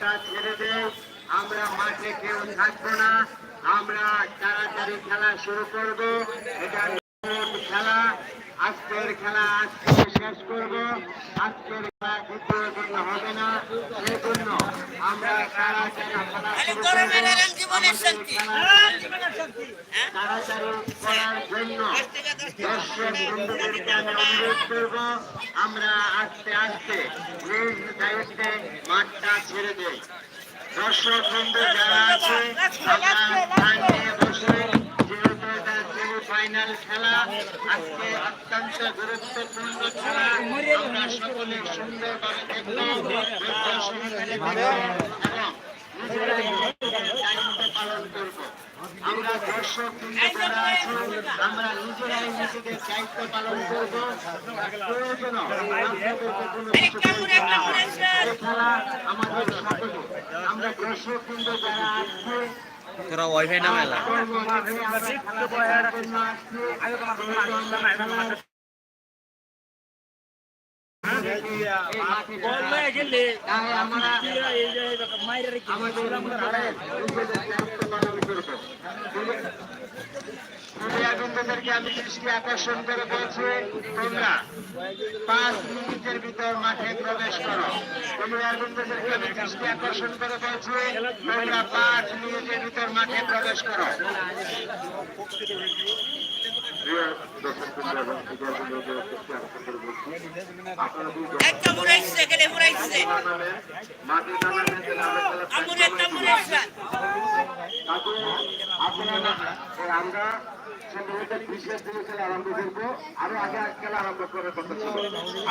মাঠটা ছেড়ে দেয় আমরা মাঠে কেউ থাকব না। আমরা তাড়াতাড়ি খেলা শুরু করব। এটা খেলা। আজকের খেলা আজকে শেষ করব। আজকের খেলা জন্য হবে না। সেই জন্য আমরা তাড়াতাড়ি খেলা শুরু করব। আমি অনুরোধ আমরা আস্তে আস্তে নিজ দায়িত্বে মাঠটা ছেড়ে দেই দর্শক বন্ধু যারা আছে বসে সেমিফাইনাল খেলা আজকে অত্যন্ত গুরুত্বপূর্ণ খেলা আমরা সকলে সুন্দরভাবে সহকারে এবং পালন করব। আমরা দর্শক যারা আছি আমরা নিজেরাই নিজেদের দায়িত্ব পালন করব। প্রয়োজন না খেলা আমাদের সকলে আমরা দর্শক যারা আছে তোরা ওয়াইফাই এলা। আমি দৃষ্টি আকর্ষণ করে বলছি তোমরা পাঁচ মিনিটের ভিতর মাঠে প্রবেশ করো ক্রীড়াবৃন্দদেরকে আমি দৃষ্টি আকর্ষণ করে বলছি তোমরা পাঁচ মিনিটের ভিতর মাঠে প্রবেশ করো আমুর সম্ভবত বিশেষ দিনে খেলা আরম্ভ করব আরও আগে খেলা আরম্ভ করার কথা ছিল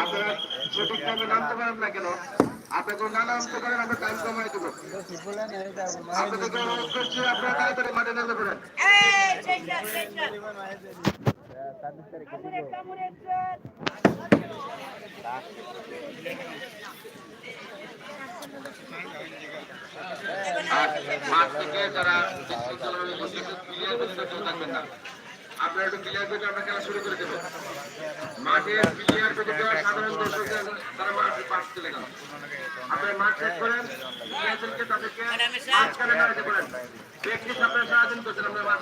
আপনারা নামতে পারেন না কেন আপনি কোনো না নামতে পারেন আমরা টাইম কমাই দেবো আপনাদেরকে অনুরোধ করছি আপনারা তাড়াতাড়ি মাঠে নামতে পারেন আমুর একটা ক্লিয়ার করে আমরা খেলা শুরু করে দেবো মাঠে ক্লিয়ার করে দেওয়া সাধারণ দর্শকদের তারা মাঠে পাশ চলে গেল আপনারা মাঠ শেষ করেন ক্লিয়ারদেরকে তাদেরকে মাঝখানে দাঁড়াতে করেন ব্যক্তি আপনারা সারাদিন করছেন আমরা মাঠ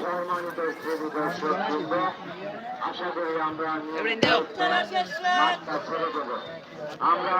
সম্মানিত আশা করি আমরা আমরা